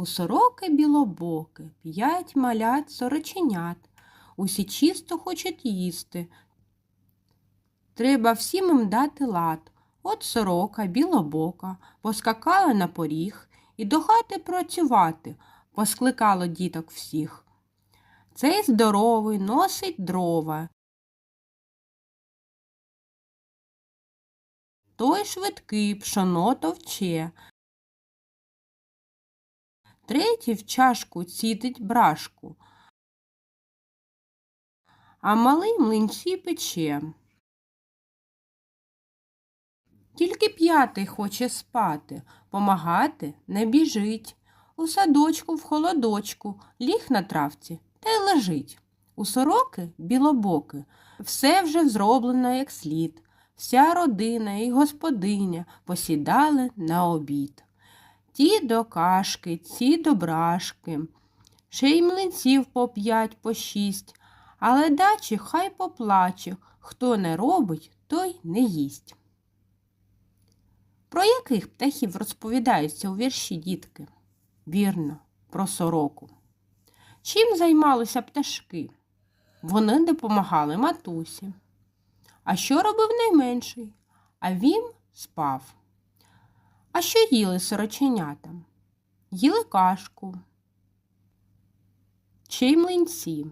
У сороки білобоки, п'ять малят сороченят. Усі чисто хочуть їсти. Треба всім їм дати лад. От сорока білобока поскакала на поріг і до хати працювати, поскликало діток всіх. Цей здоровий носить дрова. Той швидкий пшоно товче. Третій в чашку цідить брашку, а малий млинці пече. Тільки п'ятий хоче спати, помагати не біжить. У садочку, в холодочку, ліг на травці та й лежить. У сороки білобоки, все вже зроблено як слід. Вся родина і господиня посідали на обід. Ті до кашки, ці до брашки, ще й млинців по п'ять, по шість, але дачі хай поплаче, хто не робить, той не їсть. Про яких птахів розповідаються у вірші дітки? Вірно, про сороку. Чим займалися пташки? Вони допомагали матусі. А що робив найменший? А він спав. А що їли сороченята? Їли кашку чи млинці.